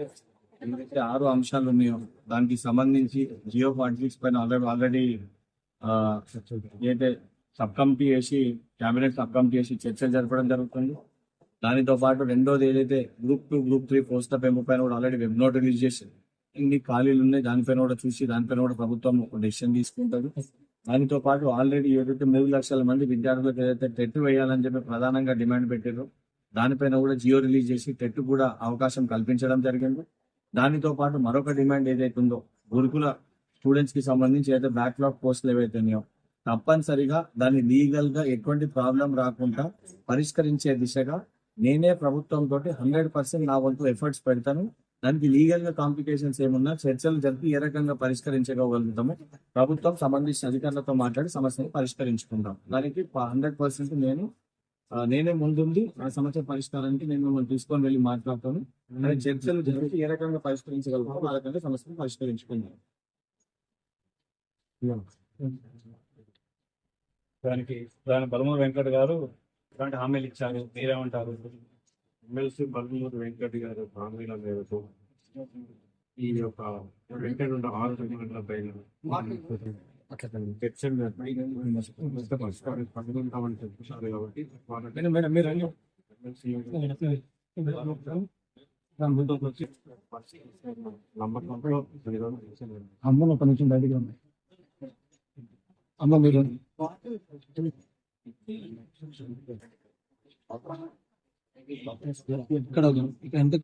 ఏదైతే ఆరు అంశాలు ఉన్నాయో దానికి సంబంధించి జియో పాలిటిక్స్ పైన ఆల్రెడీ ఆల్రెడీ ఏదైతే సబ్ కమిటీ వేసి కేబినెట్ సబ్ కమిటీ వేసి చర్చలు జరపడం జరుగుతుంది. దానితో పాటు రెండోది ఏదైతే గ్రూప్ టూ గ్రూప్ త్రీ పోస్టుల పెంపు పైన కూడా ఆల్రెడీ వెబ్ నోట్ రిలీజ్ చేసి ఇన్ని ఖాళీలు ఉన్నాయి దానిపైన కూడా చూసి దానిపైన కూడా ప్రభుత్వం ఒక డెసిషన్ తీసుకుంటుంది. దానితో పాటు ఆల్రెడీ ఏదైతే మూడు లక్షల మంది విద్యార్థులకు ఏదైతే టెట్ వేయాలని చెప్పి ప్రధానంగా డిమాండ్ పెట్టారో దానిపైన కూడా జియో రిలీజ్ చేసి టెట్ కూడా అవకాశం కల్పించడం జరిగింది. దానితో పాటు మరొక డిమాండ్ ఏదైతే ఉందో గురుకుల స్టూడెంట్స్కి సంబంధించి అయితే బ్యాక్లాగ్ పోస్టులు ఏవైతే ఉన్నాయో తప్పనిసరిగా దాన్ని లీగల్గా ఎటువంటి ప్రాబ్లం రాకుండా పరిష్కరించే దిశగా నేనే ప్రభుత్వం తోటి హండ్రెడ్ పర్సెంట్ నా వంతు ఎఫర్ట్స్ పెడతాను. దానికి లీగల్గా కాంప్లికేషన్స్ ఏమున్నా చర్చలు జరిపి ఏ రకంగా పరిష్కరించగలుగుతాము ప్రభుత్వం సంబంధించిన అధికారులతో మాట్లాడి సమస్యను పరిష్కరించుకుందాం. దానికి హండ్రెడ్ పర్సెంట్ నేను నేనే ముందుండి ఆ సమస్య పరిష్కారానికి నేను మిమ్మల్ని తీసుకొని వెళ్ళి మాట్లాడతాను. చర్చలు జరిపి ఏ రకంగా పరిష్కరించగలుగుతాం ఆ రకంగా సమస్యను పరిష్కరించుకుందాం. దానికి దాని బలమూరు వెంకట్ గారు ఇలాంటి హామీలు ఇచ్చారు? మీరేమంటారు? ఎమ్మెల్సీ బలమూరు వెంకట్ గారు హామీల మేరకు ఈ యొక్క వెంకట ఆరు పైన. అమ్మ ఒక నిమిషం బయటికి రండి. అమ్మ మీరు ఇక్కడ ఇక్కడ ఎంత